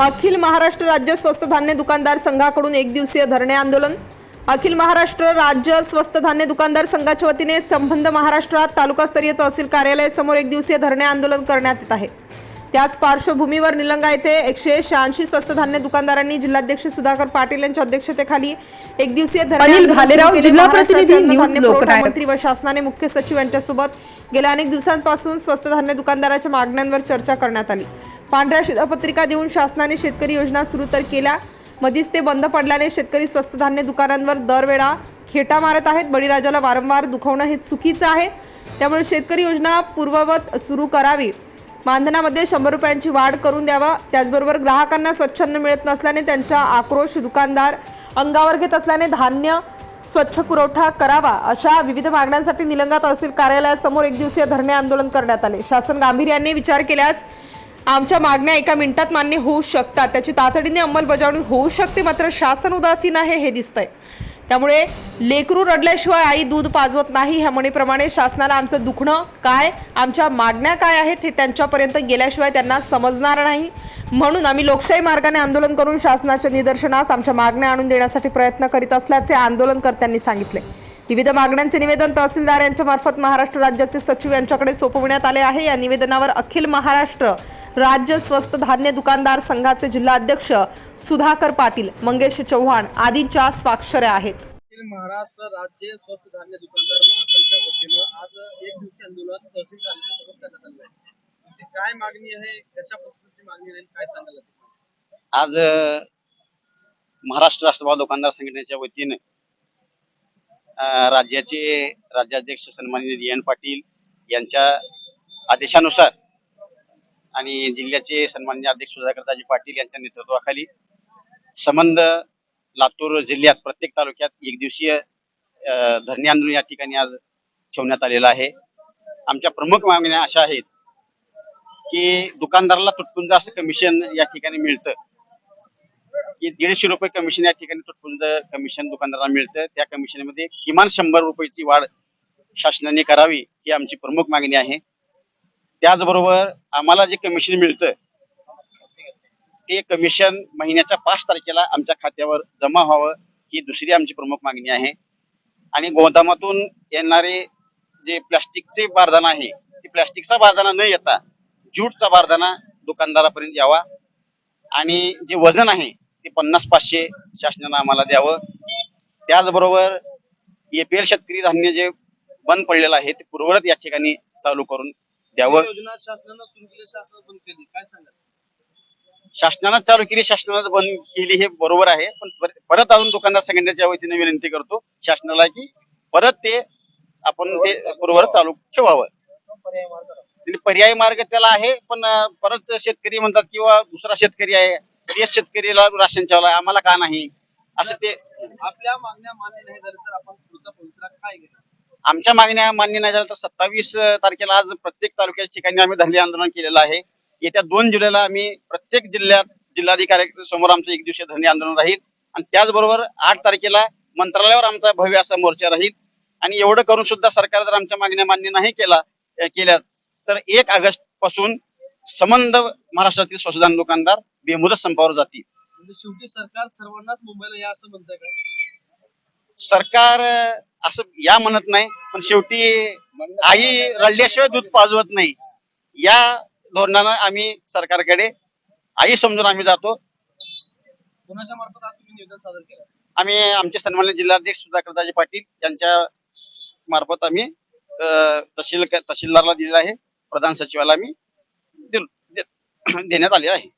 अखिल महाराष्ट्र राज्य स्वस्त धान्य दुकानदार संघाकडून एक दिवसीय धरणे आंदोलन. अखिल महाराष्ट्र राज्य स्वस्त धान्य दुकानदार संघाच्या वतीने संबंध महाराष्ट्रात तालुकास्तरीय तहसील कार्यालयासमोर एक दिवसीय धरणे आंदोलन करण्यात येत आहे. त्याच पार्श्वभूमीवर निलंगा येथे एकशे शहाऐंशी स्वस्त धान्य दुकानदारांनी जिल्हाध्यक्ष सुधाकर पाटील यांच्या अध्यक्षतेखाली एक दिवसीय. मंत्री व शासनाने मुख्य सचिव यांच्यासोबत गेल्या अनेक दिवसांपासून स्वस्त धान्य दुकानदाराच्या मागण्यांवर चर्चा करण्यात आली. पांढऱ्या शिधापत्रिका देऊन शासनाने शेतकरी योजना सुरू तर केल्या. मधीच ते बंद पडल्याने शेतकरी स्वस्त धान्य दुकानांवर दरवेळा खेटा मारत आहेत. बळीराजाला वारंवार दुखवणं हे चुकीचं आहे. त्यामुळे शेतकरी योजना पूर्ववत सुरू करावी. मानधनामध्ये शंभर रुपयांची वाढ करून द्यावा. त्याचबरोबर ग्राहकांना स्वच्छन्न मिळत नसल्याने त्यांचा आक्रोश दुकानदार अंगावर घेत असल्याने धान्य स्वच्छ पुरवठा करावा अशा विविध मागण्यांसाठी निलंगा तहसील कार्यालयासमोर एक दिवसीय धरणे आंदोलन करण्यात आले. शासन गांभीर्याने विचार केल्यास आमच्या मागण्या एका मिनिटात मान्य होऊ शकतात. त्याची तातडीने अंमलबजावणी होऊ शकते मात्र शासन उदासीन आहे हे दिसतंय. त्यामुळे लेकरू रडल्याशिवाय आई दूध पाजवत नाही. ह्या म्हणीप्रमाणे शासनाला आमचं दुखणं काय आमच्या मागण्या काय आहेत हे त्यांच्यापर्यंत गेल्याशिवाय त्यांना समजणार नाही. म्हणून आम्ही लोकशाही मार्गाने आंदोलन करून शासनाच्या निदर्शनास आमच्या मागण्या आणून देण्यासाठी प्रयत्न करीत असल्याचे आंदोलनकर्त्यांनी सांगितले. विविध मागण्यांचे निवेदन तहसीलदार यांच्या मार्फत महाराष्ट्र राज्याचे सचिव यांच्याकडे सोपवण्यात आले आहे. या निवेदनावर अखिल महाराष्ट्र राज्य स्वस्त धान्य दुकानदार संघाचे जिल्हाध्यक्ष सुधाकर पाटील मंगेश चव्हाण आदींच्या स्वाक्षऱ्या आहेत. महाराष्ट्र राज्य स्वस्त धान्य दुकानदार महासंघच्या वतीनं आज एक दिवसीय आंदोलन तहसील कार्यालयासमोर करण्यात आलं आहे. तुमची काय मागणी आहे? कशा पद्धतीची मागणी आहे काय सांगाल? आज महाराष्ट्र राष्ट्रभाव दुकानदार संघटनेच्या वतीने राज्याचे राज्याध्यक्ष सन्माननीय डी एन पाटील यांच्या आदेशानुसार आणि जिल्ह्याचे सन्माननीय अध्यक्ष सुधाकरताजी पाटील यांच्या नेतृत्वाखाली संबंध लातूर जिल्ह्यात प्रत्येक तालुक्यात एक दिवसीय धरणे आंदोलन या ठिकाणी आज ठेवण्यात आलेलं आहे. आमच्या प्रमुख मागण्या अशा आहेत की दुकानदाराला तुटपुंज असं कमिशन या ठिकाणी मिळतं. की दीडशे रुपये कमिशन या ठिकाणी तुटपुंज कमिशन दुकानदाराला मिळतं. त्या कमिशनमध्ये किमान शंभर रुपयाची वाढ शासनाने करावी ही आमची प्रमुख मागणी आहे. त्याचबरोबर आम्हाला जे कमिशन मिळतं ते कमिशन महिन्याच्या पाच तारखेला आमच्या खात्यावर जमा व्हावं ही दुसरी आमची प्रमुख मागणी आहे. आणि गोदामातून येणारे जे प्लास्टिकचे बारदाना आहे ते प्लास्टिकचा बारदाना न येता ज्यूटचा बारदाना दुकानदारापर्यंत यावा. आणि जे वजन आहे ते पन्नास पाचशे शासनानं आम्हाला द्यावं. त्याचबरोबर एपीएल शेतकरी धान्य जे बंद पडलेलं आहे ते पूर्ववत या ठिकाणी चालू करून योजना शासनानं सुरू केली शासनानं बंद केली. काय सांगाल? शासनानं चालू केली शासनानं बंद केली हे बरोबर आहे पण पर- परत अजून दुकानदार संघटनेच्या वतीने विनंती करतो शासनाला की परत ते आपण ते पूर्ववत चालू ठेवावं. आणि पर्यायी मार्ग त्याला आहे पण अं, परत शेतकरी म्हणतात किंवा दुसरा शेतकरी आहे तेच शेतकरीला राशन ठेवला आम्हाला का नाही? असं ते आपल्या मागण्या मान्य नाही झाल्या तर आपण पुढचा पवित्रा काय घेणार? आमच्या मागण्या मान्य नाही झाल्या तर सत्तावीस तारखेला आज प्रत्येक तालुक्याच्या ठिकाणी आम्ही धरणे आंदोलन केलेलं आहे. येत्या दोन जुलैला आम्ही प्रत्येक जिल्ह्यात जिल्हाधिकारी समोर आमचं एक दिवसीय धरणे आंदोलन राहील. आणि त्याचबरोबर आठ तारखेला मंत्रालयावर आमचा भव्य असा मोर्चा राहील. आणि एवढं करून सुद्धा सरकार जर आमच्या मागण्या मान्य नाही केला केल्या तर एक ऑगस्टपासून संबंध महाराष्ट्रातील स्वसदान दुकानदार बेमुदत संपावर जातील. म्हणजे शेवटी सरकार सर्वांनाच मुंबईला या असं म्हणतंय का? सरकार असं या म्हणत नाही पण शेवटी आई रडल्याशिवाय दूध पाजवत नाही. या धोरणानं आम्ही सरकारकडे आई समजून आम्ही जातो. कोणाच्या मार्फत आज तुम्ही निवेदन सादर केलं आम्ही आमचे सन्मान्य जिल्हाध्यक्ष सुधाकरदाजी पाटील यांच्या मार्फत आम्ही तहसील तहसीलदारला दिलेलं आहे. प्रधान सचिवाला आम्ही दिल- दे- देण्यात आले आहे.